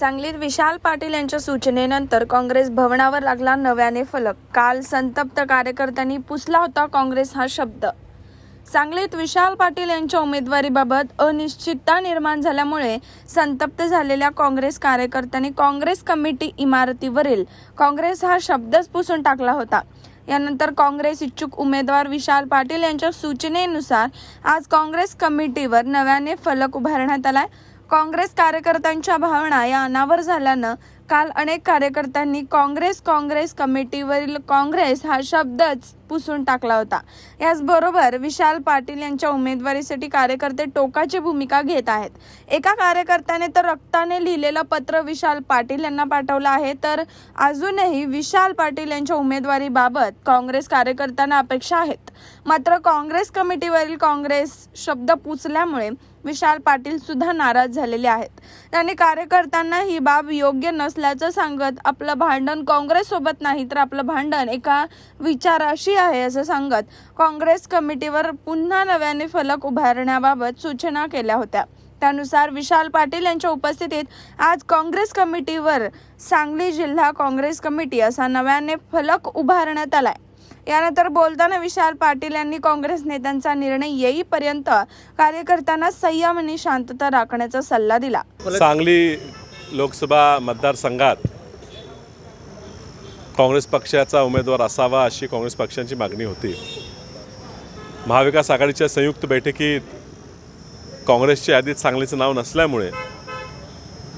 सांगलीत विशाल पाटील यांच्या सूचनेनंतर काँग्रेस भवनावर लागला नव्याने फलक. काल संतप्त कार्यकर्त्यांनी पुसला होता काँग्रेस हा शब्द. सांगलीत विशाल पाटील यांच्या उमेदवारीबाबत अनिश्चितता निर्माण झाल्यामुळे संतप्त झालेल्या काँग्रेस कार्यकर्त्यांनी काँग्रेस कमिटी इमारतीवरील काँग्रेस हा शब्दच पुसून टाकला होता. यानंतर काँग्रेस इच्छुक उमेदवार विशाल पाटील यांच्या सूचनेनुसार आज काँग्रेस कमिटीवर नव्याने फलक उभारण्यात आलाय. काँग्रेस कार्यकर्त्यांच्या भावना या अनावर झाल्यानं काल अनेक कार्यकर्त्यांनी काँग्रेस काँग्रेस कमिटीवरील काँग्रेस हा शब्दच पुसून टाकला होता. याचबरोबर विशाल पाटील यांच्या उमेदवारीसाठी कार्यकर्ते टोकाची भूमिका घेत आहेत. एका कार्यकर्त्याने तर रक्ताने लिहिलेलं पत्र विशाल पाटील यांना पाठवलं आहे. तर अजूनही विशाल पाटील यांच्या उमेदवारीबाबत काँग्रेस कार्यकर्त्यांना अपेक्षा आहेत. मात्र काँग्रेस कमिटीवरील काँग्रेस शब्द पुचल्यामुळे विशाल पाटील सुद्धा नाराज झालेले आहेत. त्यांनी कार्यकर्त्यांना ही बाब योग्य नसल्याचं सांगत आपलं भांडण काँग्रेस सोबत नाही तर आपलं भांडण एका विचाराशी आहे असं सांगत काँग्रेस कमिटीवर पुन्हा नव्याने फलक उभारण्याबाबत सूचना केल्या होत्या. त्यानुसार विशाल पाटील यांच्या उपस्थितीत आज काँग्रेस कमिटीवर सांगली जिल्हा काँग्रेस कमिटी असा नव्याने फलक उभारण्यात आलाय. यानंतर बोलताना विशाल पाटील यांनी काँग्रेस नेत्यांचा निर्णय येईपर्यंत कार्यकर्त्यांना संयम आणि शांतता राखण्याचा सल्ला दिला. सांगली लोकसभा मतदारसंघात काँग्रेस पक्षाचा उमेदवार असावा अशी काँग्रेस पक्षांची मागणी होती. महाविकास आघाडीच्या संयुक्त बैठकीत काँग्रेसच्या यादीत सांगलीचं नाव नसल्यामुळे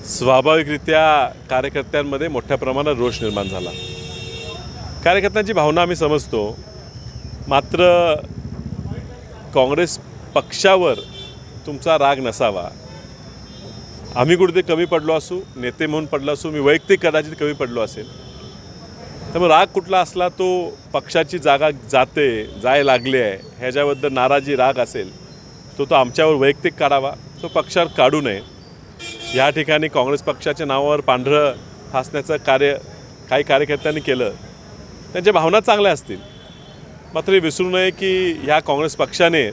स्वाभाविकरित्या कार्यकर्त्यांमध्ये मोठ्या प्रमाणात रोष निर्माण झाला. कार्यकर्त्यांची भावना आम्ही समजतो. मात्र काँग्रेस पक्षावर तुमचा राग नसावा. आम्ही कुठे कमी पडलो असू नेते म्हणून पडलो असू मी वैयक्तिक कदाचित कमी पडलो असेल. त्यामुळे राग कुठला असला तो पक्षाची जागा जाते जाय लागली आहे. ह्याच्याबद्दल नाराजी राग असेल तो तो आमच्यावर वैयक्तिक काढावा तो पक्षावर काढू नये. या ठिकाणी काँग्रेस पक्षाच्या नावावर पांढरं फासण्याचं कार्य काही कार्यकर्त्यांनी केलं. त्यांच्या भावना चांगल्या असतील. मात्र हे विसरू नये की ह्या काँग्रेस पक्षाने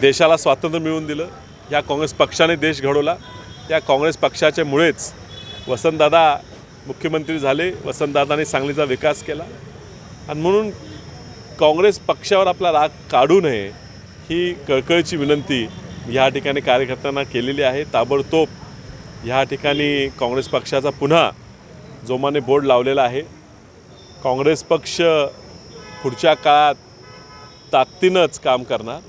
देशाला स्वातंत्र्य मिळवून दिलं. या काँग्रेस पक्षाने देश घडवला. त्या काँग्रेस पक्षाच्यामुळेच वसंतदादा मुख्यमंत्री झाले वसंतदादांनी सांगलीचा विकास केला. आणि म्हणून काँग्रेस पक्षावर आपला राग काढू नये ही कळकळीची विनंती ह्या ठिकाणी कार्यकर्त्यांना केलेली आहे. ताबडतोब ह्या ठिकाणी काँग्रेस पक्षाचा पुन्हा जोमाने बोर्ड लावलेला आहे. काँग्रेस पक्ष पुढच्या काळात ताकदीनंच काम करणार.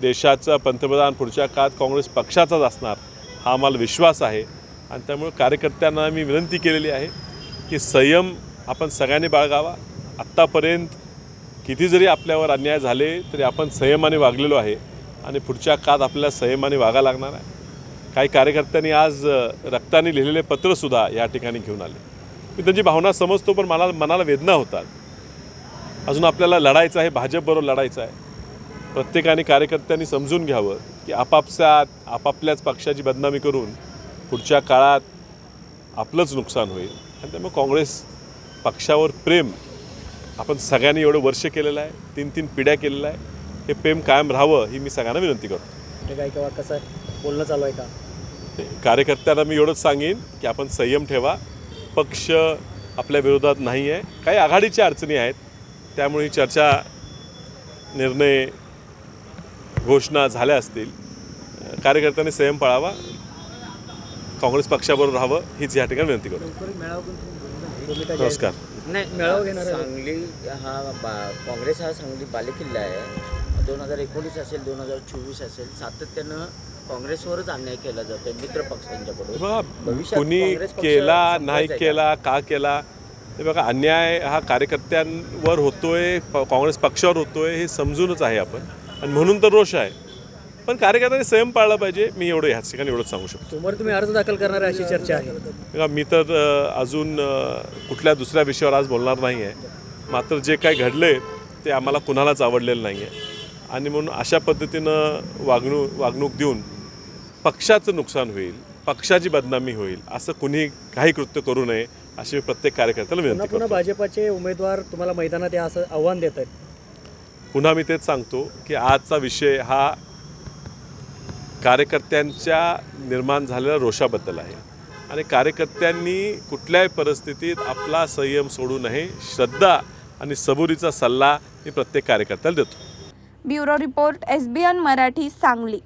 देशाचं पंतप्रधान पुढच्या काळात काँग्रेस पक्षाचाच असणार हा आम्हाला विश्वास आहे. आणि त्यामुळे कार्यकर्त्यांना मी विनंती केलेली आहे की संयम आपण सगळ्यांनी बाळगावा. आत्तापर्यंत किती जरी आपल्यावर अन्याय झाले तरी आपण संयमाने वागलेलो आहे आणि पुढच्या काळात आपल्याला संयमाने वागा लागणार आहे. काही कार्यकर्त्यांनी आज रक्ताने लिहिलेले पत्रसुद्धा या ठिकाणी घेऊन आले. मी त्यांची भावना समजतो पण मला मनाला वेदना होतात. अजून आपल्याला लढायचं आहे भाजपबरोबर लढायचं आहे. प्रत्येकाने कार्यकर्त्यांनी समजून घ्यावं की आपापसात आपापल्याच पक्षाची बदनामी करून पुढच्या काळात आपलंच नुकसान होईल. आणि त्यामुळे काँग्रेस पक्षावर प्रेम आपण सगळ्यांनी एवढं वर्ष केलेलं आहे तीन तीन पिढ्या केलेलं आहे हे प्रेम कायम राहावं ही मी सगळ्यांना विनंती करतो. काय किंवा कसं बोलणं चालू आहे का? कार्यकर्त्यांना मी एवढंच सांगेन की आपण संयम ठेवा. पक्ष आपल्या विरोधात नाही आहे. काही आघाडीच्या अडचणी आहेत. त्यामुळे ही चर्चा निर्णय घोषणा झाल्या असतील. कार्यकर्त्यांनी संयम पाळावा. काँग्रेस पक्षाबरोबर राहावं हीच या ठिकाणी विनंती करतो. नमस्कार. नाही मेळावा घेणार आहे. सांगली हा बा काँग्रेस हा सांगली बालेकिल्ला आहे. दोन हजार एकोणीस असेल दोन हजार चोवीस असेल सातत्यानं काँग्रेसवरच अन्याय केला जातोय मित्र पक्षांच्याकडून. कुणी केला नाही? केला का केला हे बघा अन्याय हा कार्यकर्त्यांवर होतोय काँग्रेस पक्षावर होतोय हे समजूनच आहे आपण. आणि म्हणून तर रोष आहे. पण कार्यकर्त्यांनी संयम पाळला पाहिजे मी एवढं ह्याच ठिकाणी एवढंच सांगू शकतो. सोमवारी तुम्ही अर्ज दाखल करणार आहे अशी चर्चा आहे. बघा मी तर अ, अजून अ, कुठल्या दुसऱ्या विषयावर आज बोलणार नाही आहे मात्र जे काही घडले ते आम्हाला कुणालाच आवडलेलं नाही आहे आणि म्हणून अशा पद्धतीनं वागणूक वागणूक देऊन पक्षाचं नुकसान होईल पक्षाची बदनामी होईल असं कुणी काही कृत्य करू नये अशी मी प्रत्येक कार्यकर्त्याला पुन्हा विनंती पुन्हा करतो. भाजपाचे उमेदवार तुम्हाला मैदानात या असं आव्हान देत आहेत पुन्हा मी तेच सांगतो की आजचा विषय हा कार्यकर्त्यांच्या निर्माण झालेल्या रोषाबद्दल आहे. आणि कार्यकर्त्यांनी कुठल्याही परिस्थितीत आपला संयम सोडू नये श्रद्धा आणि सबुरीचा सल्ला मी प्रत्येक कार्यकर्त्याला देतो. Bureau report S B N Marathi Sangli.